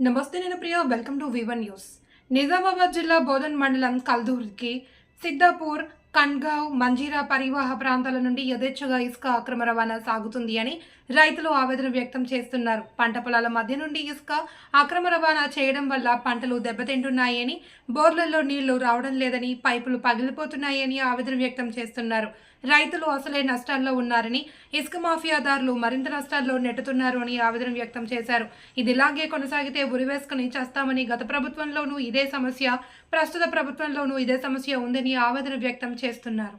నమస్తే నేను Priya welcome to Vivan news Nizamabad జిల్లా బోధన్ మండలం కల్దూర్కి సిద్దాపూర్ కన్గావ్ మంజీరా పరివాహ ప్రాంతాల నుండి యథేచ్ఛగా ఇసుక అక్రమ రవాణా సాగుతుంది అని రైతులు ఆవేదన వ్యక్తం చేస్తున్నారు. పంట పొలాల మధ్య నుండి ఇసుక అక్రమ రవాణా చేయడం వల్ల పంటలు దెబ్బతింటున్నాయని బోర్లలో నీళ్ళు రావడం లేదని పైపులు పగిలిపోతున్నాయని ఆవేదన వ్యక్తం చేస్తున్నారు. రైతులు అసలే నష్టాల్లో ఉన్నారని ఇసుక మాఫియాదారులు మరింత నష్టాల్లో నెట్టుతున్నారు అని ఆవేదన వ్యక్తం చేశారు. ఇది ఇలాగే కొనసాగితే ఉరివేసుకుని చేస్తామని గత ప్రభుత్వంలోనూ ఇదే సమస్య ప్రస్తుత ప్రభుత్వంలోనూ ఇదే సమస్య ఉందని ఆవేదన వ్యక్తం చేస్తున్నారు.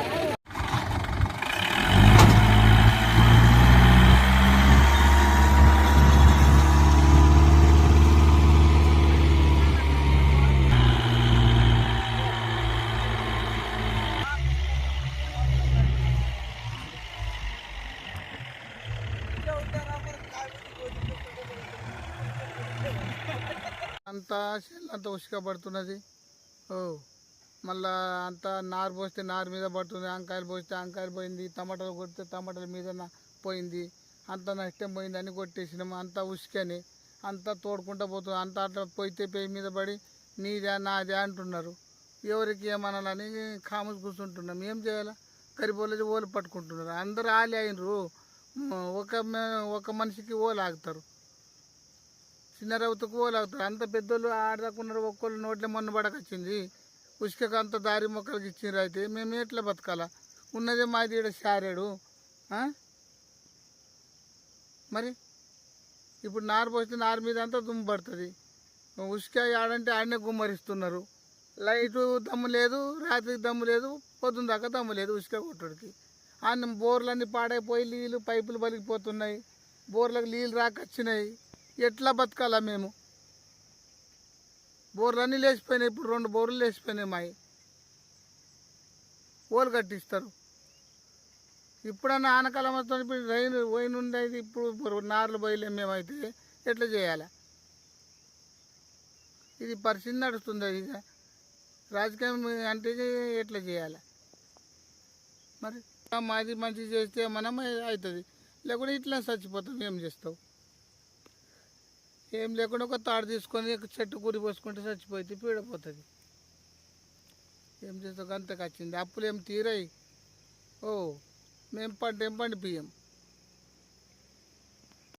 అంతా అంత ఉసుక పడుతున్నది. ఓ మళ్ళా అంతా నారు పోస్తే నారు మీద పడుతుంది వంకాయలు పోస్తే వంకాయలు పోయింది టమాటాలు కొడితే టమాటాల మీద పోయింది అంత నష్టం పోయింది అని కొట్టేసినాము అంతా ఉసుకని అంతా తోడుకుంటా పోతుంది అంతా అట్లా పోయితే పేయి మీద పడి నీదే నాదే అంటున్నారు. ఎవరికి ఏమనాలని కామస్ కూర్చుంటున్నాం. ఏం చేయాలా? గరిపోలేదు ఓలు పట్టుకుంటున్నారు. అందరు ఆలి అయినరు. ఒక మ- ఒక మనిషికి ఓలు ఆగుతారు. చిన్న రౌతుకు పోలాగుతారు అంత పెద్దోళ్ళు ఆడదాకున్నారు ఒక్కళ్ళు నోట్ల మొన్న పడకొచ్చింది. ఉసుకకు అంత దారి మొక్కలకి ఇచ్చిండ్రు అయితే మేము ఎట్లా బతకాలా? ఉన్నదే మాది ఈడ శారేడు. మరి? ఇప్పుడు నారు పోస్తే నారు మీద అంతా దుమ్ము పడుతుంది. ఉసుక ఆడంటే ఆడనే గుమ్మరిస్తున్నారు. లైటు దమ్ము లేదు రాత్రికి దమ్ము లేదు పొద్దున్న దాకా దమ్ము లేదు ఉసుక కొట్టుడికి. అన్న బోర్లన్నీ పాడైపోయి నీళ్ళు పైపులు పలికిపోతున్నాయి బోర్లకు నీళ్ళు రాకొచ్చినాయి. ఎట్లా బతకాలా మేము? బోర్లన్నీ లేచిపోయినాయి ఇప్పుడు రెండు బోర్లు లేచిపోయినాయి మాయి. ఓలు కట్టిస్తారు. ఇప్పుడన్నా ఆనకాలం వస్తుంది ఇప్పుడు రైన్ పోయిన ఉండేది ఇప్పుడు నార్లు పోయలేం మేమైతే. ఎట్లా చేయాలి? ఇది పరిస్థితి నడుస్తుంది అది ఇక? రాజకీయం అంటే ఎట్లా చేయాలి? మరి మాది మంచి చేస్తే మనం అవుతుంది. లేకుంటే ఇట్లా చచ్చిపోతాం ఏం చేస్తావు? ఏం లేకుండా ఒక తాడు తీసుకొని ఒక చెట్టు కూరి పోసుకుంటే చచ్చిపోతే పీడపోతుంది. ఏం చేస్తావు? అంతకు వచ్చింది. అప్పులు ఏం తీరాయి? ఓ మేము పంట ఏం పండిపియ్యం?